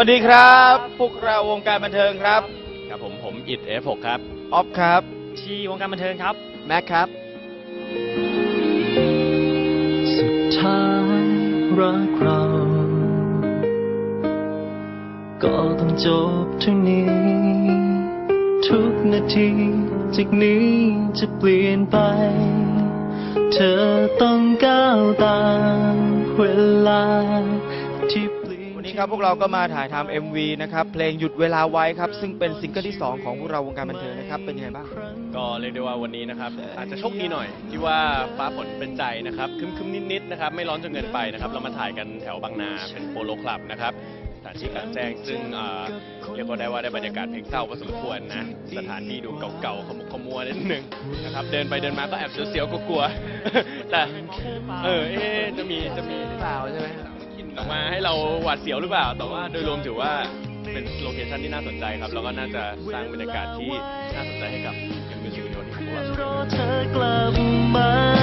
วัสดีครับพวกเราวงการบันเทิงครับครับผมผมอิด F6 ครับออฟครับชีวงการบันเทิงครับ แม็กครับ สุดท้ายรักเรา ก็ต้องจบเท่านี้ ทุกนาทีจากนี้จะเปลี่ยนไป เธอต้องก้าวตามเวลาที่เปลี่ย นี้ครับพวกเราก็มาถ่ายทำ MV นะครับเพลงหยุดเวลาไว้ครับซึ่งเป็นซิงเกิลที่ 2 ของพวกเราวงการบันเทิงนะครับเป็นยังไงบ้างก็เรียกได้ว่าวันนี้นะครับอาจจะโชคดีหน่อย ที่ว่าฟ้าฝนเป็นใจนะครับครึมๆนิดๆนะครับไม่ร้อนจนเกินไปนะครับเรามาถ่ายกันแถวบางนาเป็นโปโลคลับนะครับสถานที่กลางแจ้งซึ่งเรียกว่าได้ว่าได้บรรยากาศเพลงเศร้าพอสมควรนะสถานที่ดูเก่าๆขมุกขมัวนิดนึงนะครับเดินไปเดินมาก็แอบเสียวๆกลัวๆแต่เออเอ๊ะจะมีจะมีเปล่าใช่ไหม ออกมาให้เราหวาดเสียวหรือเปล่า แต่ว่าโดยรวมถือว่าเป็นโลเคชั่นที่น่าสนใจครับ แล้วก็น่าจะสร้างบรรยากาศที่น่าสนใจให้กับยังมิวสิกวิดีโอนี้ของพวกเร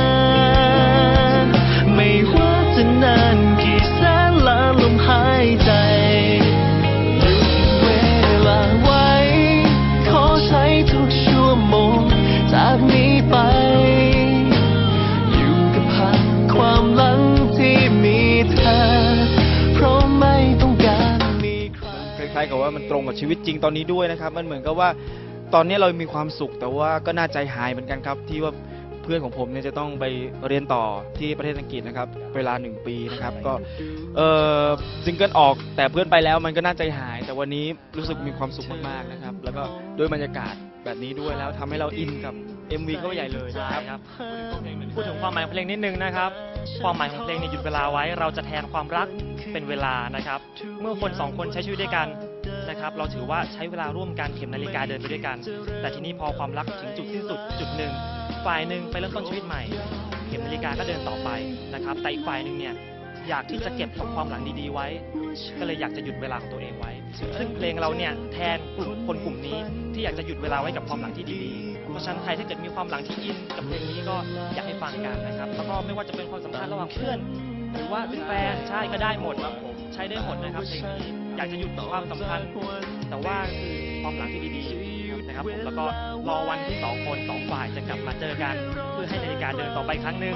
าายๆกับว่ามันตรงกับชีวิตจริงตอนนี้ด้วยนะครับ มันเหมือนกับว่าตอนนี้เรามีความสุขแต่ว่าก็น่าใจหายเหมือนกันครับ ที่ว่าเพื่อนของผมเนี่ยจะต้องไปเรียนต่อที่ประเทศอังกฤษนะครับ เวลาหนึ่งปีนะครับ ก็เออซิงเกิลออกแต่เพื่อนไปแล้วมันก็น่าใจหาย แต่วันนี้รู้สึกมีความสุขมากๆนะครับ แล้วก็ด้วยบรรยากาศแบบนี้ด้วยแล้วทำให้เราอินกับ MV ก็ใหญ่เลยนะใช่ครับ ครับพูดถึงความหมายของเพลงนิดนึงนะครับ ความหมายของเพลงเนี่ยหยุดเวลาไว้ เราจะแทนความรักเป็นเวลานะครับ เมื่อคนสองคนใช้ชีวิตด้วยกัน นะครับ เราถือว่าใช้เวลาร่วมกันเข็มนาฬิกาเดินไปด้วยกัน แต่ทีนี้พอความรักถึงจุดสิ้นสุดจุดหนึ่ง ฝ่ายหนึ่งไปเริ่มต้นชีวิตใหม่ เข็มนาฬิกาก็เดินต่อไปนะครับ แต่อีกฝ่ายหนึ่งเนี่ยอยากที่จะเก็บความหลังดีๆไว้ ก็เลยอยากจะหยุดเวลาของตัวเองไว้ ซึ่งเพลงเราเนี่ยแทนกลุ่มคนกลุ่มนี้ที่อยากจะหยุดเวลาไว้กับความหลังที่ดีๆ เพราะฉะนั้นใครถ้าเกิดมีความหลังที่อินกับเพลงนี้ก็อยากให้ฟังกันนะครับ แล้วก็ไม่ว่าจะเป็นความสัมพันธ์ระหว่างเพื่อน หรือว่าเป็นแฟนใช่ก็ได้หมดครับผมใช้ได้หมดนะครับเพลงนี้อยากจะหยุดความสัมพันธ์แต่ว่าคือความหลังที่ดีๆนะครับผมแล้วก็รอวันที่สองคนสองฝ่ายจะกลับมาเจอกัน เพื่อให้นาฬิกาเดินต่อไปครั้งหนึ่ง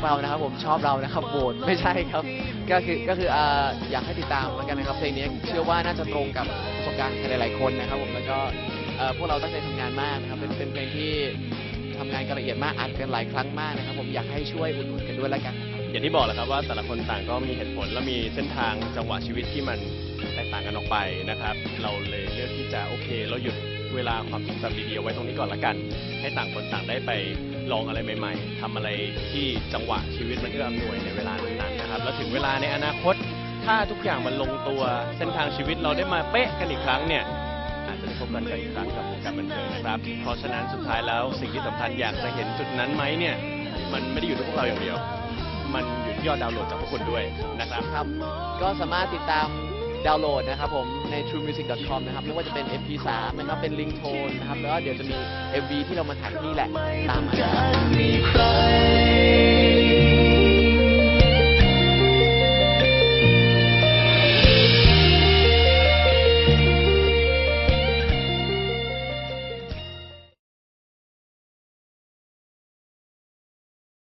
เรักเรานะครับผมชอบเรานะครับโหวตไม่ใช่ครับ ก็คือก็คืออ่าอยากให้ติดตามเหมือนกันนะครับเพลงนี้เชื่อว่าน่าจะตรงกับประสบการณ์ใครหลายๆคนนะครับผมแล้วก็เอ่อพวกเราตั้งใจทำงานมากนะครับเป็นเป็นเพลงที่ทำงานกันละเอียดมากอัดกันหลายครั้งมากนะครับผมอยากให้ช่วยอุดหนุนกันด้วยแล้วกันนะครับ อย่างที่บอกแหละครับว่าแต่ละคนต่างก็มีเหตุผลและมีเส้นทางจังหวะชีวิตที่มันแตกต่างกันออกไปนะครับ เราเลยเลือกที่จะโอเค เราหยุดเวลาความทรงจำดีๆเอาไว้ตรงนี้ก่อนละกัน ให้ต่างคนต่างได้ไป ลองอะไรใหม่ ๆทำอะไรที่จังหวะชีวิตมันเอื้ออำนวยในเวลานั้นๆนะครับแล้วถึงเวลาในอนาคต ถ้าทุกอย่างมันลงตัวเส้นทางชีวิตเราได้มาเป๊ะกันอีกครั้งเนี่ยอาจจะได้พบกันอีกครั้งกับวงการบันเทิงนะครับ เพราะฉะนั้นสุดท้ายแล้วสิ่งที่สำคัญอยากจะเห็นจุดนั้นไหมเนี่ย มันไม่ได้อยู่ที่พวกเราอย่างเดียว มันอยู่ที่ยอดดาวน์โหลดจากพวกคุณด้วยนะครับครับ ก็สามารถติดตาม ดาวน์โหลดนะครับผมใน truemusic.com นะครับไม่ว่าจะเป็น MP3 นะครับเป็นลิงโทนนะครับแล้วก็เดี๋ยวจะมี MV ที่เรามาถ่ายที่นี่แหละตามมา